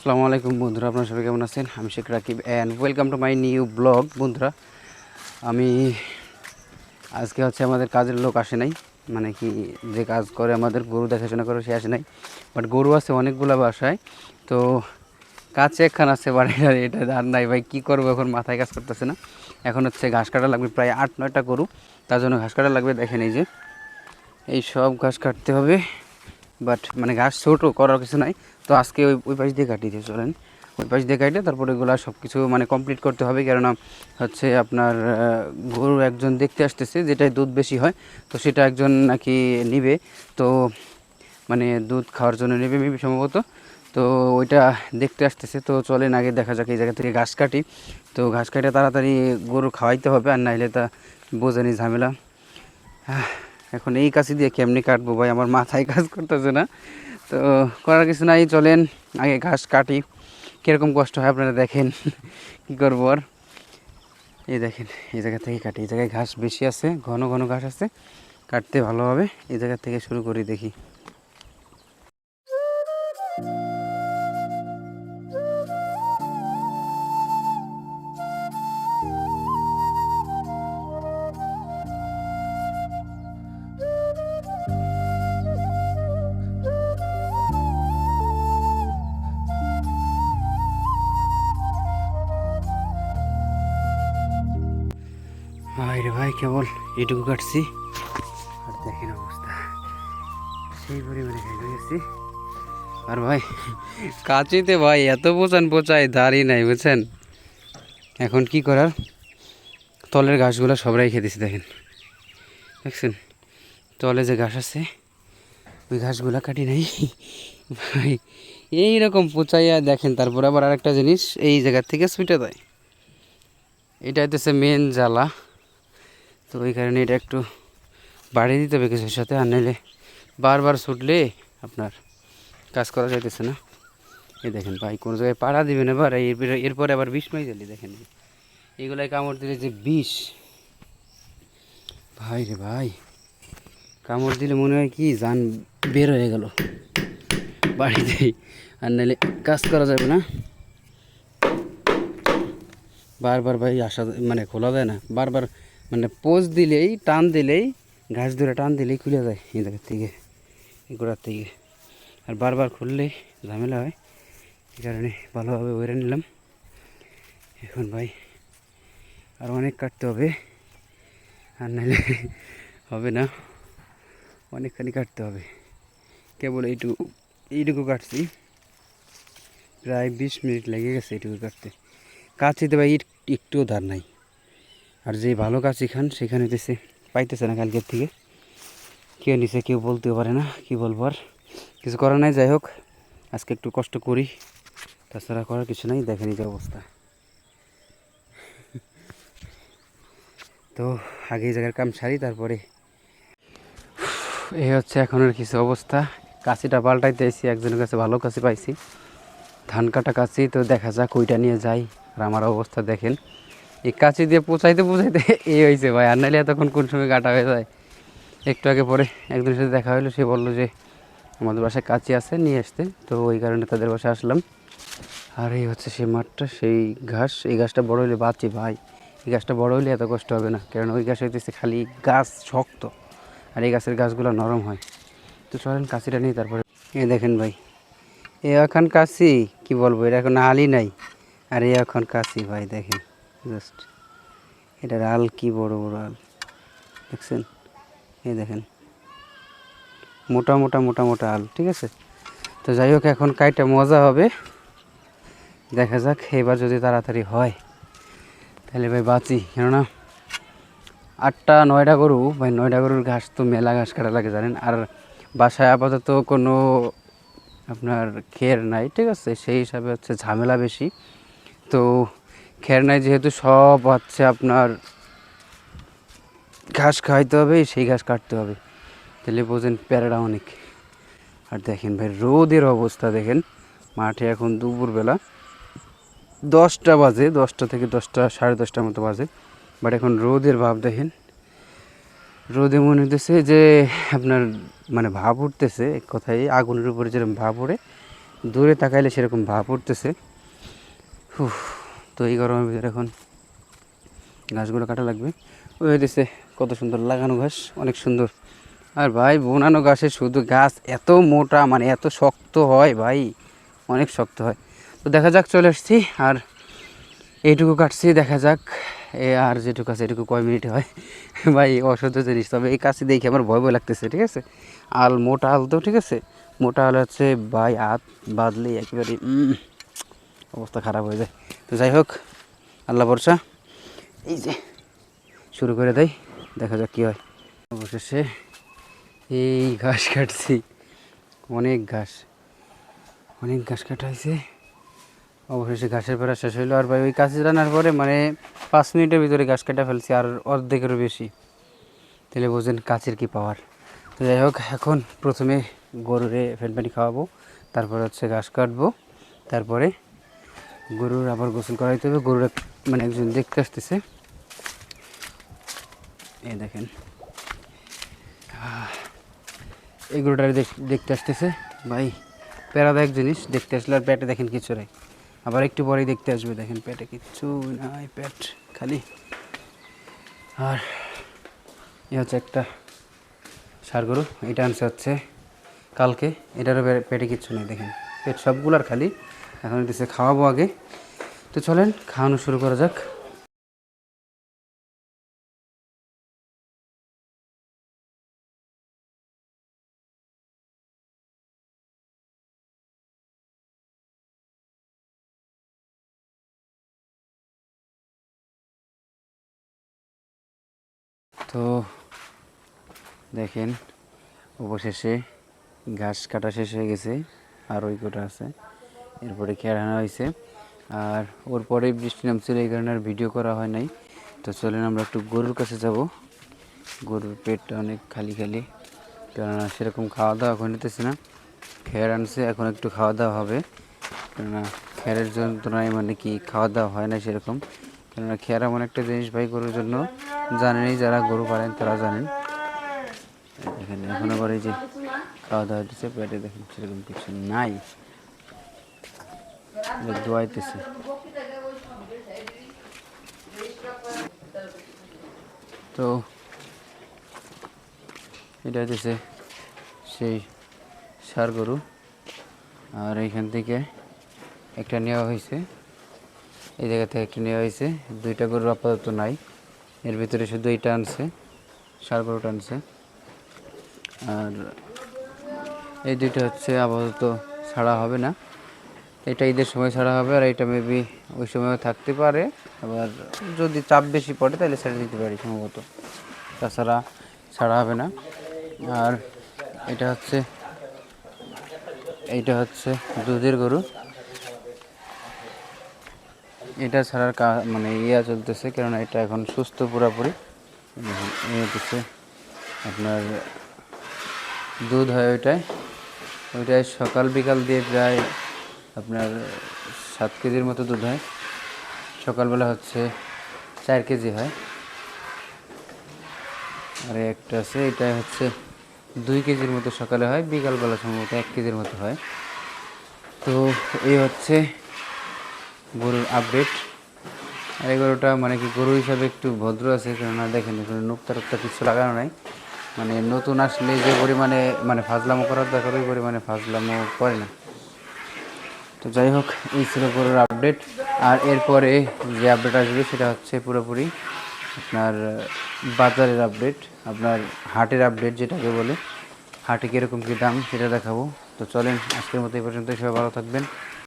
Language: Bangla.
আসসালামু আলাইকুম বন্ধুরা, আপনারা সবাই কেমন আছেন? আমি Sheikh Rakib and welcome to my new blog বন্ধুরা। আমি আজকে হচ্ছে আমাদের কাজের লোক আসে নাই মানে কি যে কাজ করে আমাদের গরু দেখাশোনা করে সে আসে নাই। বাট গরু আছে অনেকগুলো বাসায়, তো কাছে একখান আছে বাড়ির এটা আর নাই ভাই, কী করব এখন মাথায় কাজ করতেছে না। এখন হচ্ছে ঘাস কাটা লাগবে প্রায় আট নয়টা গরু, তার জন্য ঘাস কাটা লাগবে, দেখেন এই যে। এই সব ঘাস কাটতে হবে বাট মানে ঘাস ছোটো করার কিছু নাই তো আজকে ওই ওই পাশ দিয়ে কাটিয়ে দিয়ে চলেন। ওই পাশ দিয়ে কাটে তারপরে এগুলো সব কিছু মানে কমপ্লিট করতে হবে। কেননা হচ্ছে আপনার গরু একজন দেখতে আসতেছে যেটাই দুধ বেশি হয় তো সেটা একজন নাকি নিবে। তো মানে দুধ খাওয়ার জন্য নেবে মেবি সম্ভবত। তো ওইটা দেখতে আসতেছে। তো চলেন আগে দেখা যাক এই জায়গা থেকে ঘাস কাটি। তো ঘাস কাটে তাড়াতাড়ি গরু খাওয়াইতে হবে আর নাহলে তা বোঝেনি ঝামেলা। আহ, এখন এই কাছে দিয়ে কেমনি কাটবো ভাই? আমার মাথায় কাজ করতেছে না। তো করার কিছু নাই, চলেন, আগে ঘাস কাটি। কীরকম কষ্ট হয় আপনারা দেখেন, কী করব আর? এই দেখেন, এই জায়গা থেকে কাটি। এই জায়গায় ঘাস বেশি আছে, ঘন ঘন ঘাস আছে। কাটতে ভালো হবে। এই জায়গা থেকে শুরু করি দেখি। ভাই, কেবল এটুকু কাটছি। আর দেখেন অবস্থা। সেই পরিমাণে খাই গেছি আর ভাই, কাচিতে ভাই, এত বোচান বোচায় দাঁড়ি নাই, বুঝছেন? এখন কি করার? তলের ঘাসগুলো সবরাই খেতেছি দেখেন। দেখছেন? তলে যে ঘাস আছে, ওই ঘাসগুলো কাটি নাই। ভাই, এইরকম পচাইয়া দেখেন, তারপর আবার আরেকটা জিনিস, এই জায়গার থেকে ছুটে দেয় এটা হইতেছে মেন জ্বালা। তো ওই কারণে এটা একটু বাড়িয়ে দিতে হবে কিছুর সাথে, আর নাহলে বারবার ছুটলে আপনার কাজ করা যাইতেছে না। এই দেখেন ভাই, কোনো জায়গায় পাড়া দিবেন এবার এরপরে এরপরে আবার বিষ মাই দিলি, দেখেন এইগুলাই কামড় দিলে যে বিষ। ভাই রে ভাই, কামড় দিলে মনে হয় কি জান বের হয়ে গেল বাড়িতেই আর নাহলে কাজ করা যাবে না। বারবার ভাই আসা মানে খোলা যায় না। বারবার মানে পোজ দিলেই, টান দিলেই ঘাস ধরে টান দিলেই খুলে যায় এই জায়গার থেকে গোড়ার থেকে। আর বারবার খুললে ঝামেলা হয়, এই কারণে ভালোভাবে ওইরে নিলাম। এখন ভাই আর অনেক কাটতে হবে, আর নাহলে হবে না, অনেকখানি কাটতে হবে। কেবল এইটুকু এইটুকু কাটছি। প্রায় বিশ মিনিট লেগে গেছে এইটুকু কাটতে। কাছিতে ভাই একটুও ধার নাই। আর যে ভালো কাছি খান, সেখানে হইতেছে পাইতেছে না কালকের থেকে। কেউ নিছে, কেউ বলতেও পারে না, কি বলব আর। কিছু করার নাই, যাই হোক। আজকে একটু কষ্ট করি। তাছাড়া করার কিছু নাই, দেখেন যে অবস্থা। তো আগে এই জায়গার কাম সারি, তারপরে। এই হচ্ছে এখনের কিছু অবস্থা। কাছিটা পাল্টাইতে এসেছি একজনের কাছে ভালো কাছে পাইছি। ধান কাটা কাছি তো দেখা যাক ওইটা নিয়ে যাই। আর আমার অবস্থা দেখেন। এই কাছি দিয়ে পচাইতে পচাইতে এই হয়েছে ভাই, আর নাহলে এতক্ষণ কোন সময় কাটা হয়ে যায়? একটু আগে পরে একজনের সাথে দেখা হলো সে বলল যে আমাদের বাসায় কাছি আছে নিয়ে আসতে। তো ওই কারণে তাদের বাসায় আসলাম। আর এই হচ্ছে সেই মাঠটা, সেই ঘাস। এই গাছটা বড় হলে বাঁচি ভাই। এই গাছটা বড় হলে এত কষ্ট হবে না, কারণ ওই গাছ হইতেছে খালি গাছ শক্ত। আর এই গাছের গাছগুলো নরম হয়। তো চলেন কাছিটা নিই, তারপরে এ দেখেন ভাই এ এখন কাশি কি বলব এটা এখন আলই নাই। আর এ এখন কাশি ভাই, দেখেন। জাস্ট এটার আল কি বড় বড় আল দেখছেন? এই দেখেন। মোটা মোটা মোটা মোটা আল, ঠিক আছে? তো যাই হোক, এখন কাইটা মজা হবে। দেখা যাক, এবার যদি তাড়াতাড়ি হয়, তাহলে ভাই বাঁচি। কেননা আটটা, নয়টা গরু, ভাই নয়টা গরুর ঘাস তো মেলা ঘাস কাটা লাগে, জানেন? আর বাসায় আপাতত কোনো আপনার খের নাই, ঠিক আছে? সেই হিসাবে হচ্ছে ঝামেলা বেশি। তো খের নাই যেহেতু সব হচ্ছে আপনার ঘাস খাইতে হবে সেই ঘাস কাটতে হবে। তাহলে বোঝেন প্যারাটা অনেক। আর দেখেন ভাই রোদের অবস্থা দেখেন। মাঠে এখন দুপুরবেলা দশটা বাজে দশটা থেকে দশটা সাড়ে দশটার মতো বাজে। বাট এখন রোদের ভাব দেখেন। রোদে মনে হইতেছে যে আপনার মানে ভাব উঠতেছে এক কথায় আগুনের উপরে যেরকম ভাব ওঠে দূরে তাকাইলে সেরকম ভাব উঠতেছে। উফ, তো এই গরমের ভিতরে এখন ঘাসগুলো কাটা লাগবে। ওই হইতেছে কত সুন্দর লাগানো ঘাস, অনেক সুন্দর। আর ভাই, বোনানো ঘাসে শুধু গাছ এত মোটা মানে এত শক্ত হয় ভাই, অনেক শক্ত হয়। তো দেখা যাক, চলে আসছি, আর এইটুকু কাটছি, দেখা যাক, এ আর যেটুকু আছে এটুকু কয় মিনিট হয়। ভাই, অসহ্য জিনিস, তবে এই কাছে দেখে আমার ভয় ভয় লাগতেছে, ঠিক আছে? আল, মোটা আল তো, ঠিক আছে? মোটা আল হচ্ছে, ভাই, হাত বাঁধলেই একেবারে অবস্থা খারাপ হয়ে যায়। তো যাই হোক, আল্লাহ ভরসা। এই যে, শুরু করে দেয় দেখা যাক কী হয়। অবশেষে এই ঘাস কাটছি, অনেক ঘাস অনেক ঘাস কাটা হয়েছে। অবশেষে ঘাসের পেড়া শেষ হইল। আর ভাই, ওই কাছে রান্নার পরে মানে পাঁচ মিনিটের ভিতরে ঘাস কাটা ফেলছি, আর অর্ধেকেরও বেশি। তাহলে বোঝেন কাছের কি পাওয়ার। তো যাই হোক, এখন প্রথমে গরুরে ফ্যান পানি খাওয়াবো, তারপরে হচ্ছে ঘাস কাটবো, তারপরে গরুর আবার গোসল করাইতে হবে। গরুর মানে একজন দেখতে আসতেছে। এই দেখেন। এই গরুটারে দেখতে আসতেছে। ভাই, প্যারাদায়ক জিনিস। দেখতে আসলে আর পেটে দেখেন কিছু নাই। আবার একটু পরেই দেখতে আসবে। দেখেন পেটে কিচ্ছু নাই, পেট খালি। আর এ হচ্ছে একটা সার গরু। এটা আনছে হচ্ছে কালকে। এটারও পেটে কিচ্ছু নেই, দেখেন। পেট সবগুলার খালি। এখন দিচ্ছে খাওয়াবো আগে। তো চলেন, খাওয়ানো শুরু করা যাক। তো দেখেন, অবশেষে ঘাস কাটা শেষ হয়ে গেছে, আর ওই কোটা আছে। এরপরে খেয়ানো হয়েছে। আর ওর পরেই বৃষ্টি নামছিল, এই কারণে আর ভিডিও করা হয় নাই। তো চলেন আমরা একটু গরুর কাছে যাব। গরুর পেটটা অনেক খালি খালি। কেননা সেরকম খাওয়া দাওয়া এখন নিতেছে না। খেয়ার আনছে, এখন একটু খাওয়া দাওয়া হবে। কেননা খেয়ারের যন্ত্রণায় মানে কি খাওয়া দাওয়া হয় না সেরকম। কেননা খেয়ার এমন একটা জিনিস ভাই গরুর জন্য। জানেনই যারা গরু পালেন, তারা জানেন। এখানে এখন আবার এই যে খাওয়া দাওয়া দিচ্ছে পেটে দেখেন সেরকম কিছু নাই। তো এটা সেই সার গরু আর এইখান থেকে একটা নেওয়া হয়েছে এই জায়গা থেকে একটা নেওয়া হয়েছে দুইটা গরু আপাতত নাই এর ভিতরে শুধু এইটা আনছে সার গরুটা আনছে আর এই দুইটা হচ্ছে আপাতত ছাড়া হবে না এটা ঈদের সময় ছাড়া হবে আর এটা মেবি ওই সময়ও থাকতে পারে। আবার যদি চাপ বেশি পড়ে তাহলে ছেড়ে দিতে পারি সম্ভবত। তাছাড়া ছাড়া হবে না। আর এটা হচ্ছে এইটা হচ্ছে দুধের গরু। এটা ছাড়ার কা মানে ইয়া চলতেছে কেননা এটা এখন সুস্থ পুরাপুরি। হচ্ছে আপনার দুধ হয় ওইটায়। ওইটায় সকাল বিকাল দিয়ে প্রায় আপনার সাত কেজির মতো দুধ হয়। সকালবেলা হচ্ছে চার কেজি হয়। আর একটা আছে, এটা হচ্ছে দুই কেজির মতো সকালে হয়, বিকালবেলা সম্ভবত এক কেজির মতো হয়। তো এই হচ্ছে গরুর আপডেট আর এই গরুটা মানে কি গরু হিসাবে একটু ভদ্র আছে, কেননা দেখেন এখানে নুক্তা টুক্তা কিছু লাগানো নাই। মানে নতুন আসলে যে পরিমাণে মানে ফাজলামো করার দরকার, ওই পরিমাণে ফাজলামো করে না। তো যাই হোক, এই ছিল পুরোর আপডেট আর এরপরে যে আপডেট আসবে সেটা হচ্ছে পুরোপুরি আপনার বাজারের আপডেট আপনার হাটের আপডেট যেটাকে বলে। হাটে কীরকম কী দাম সেটা দেখাবো। তো চলেন, আজকের মতো এই পর্যন্ত সবাই ভালো থাকবেন।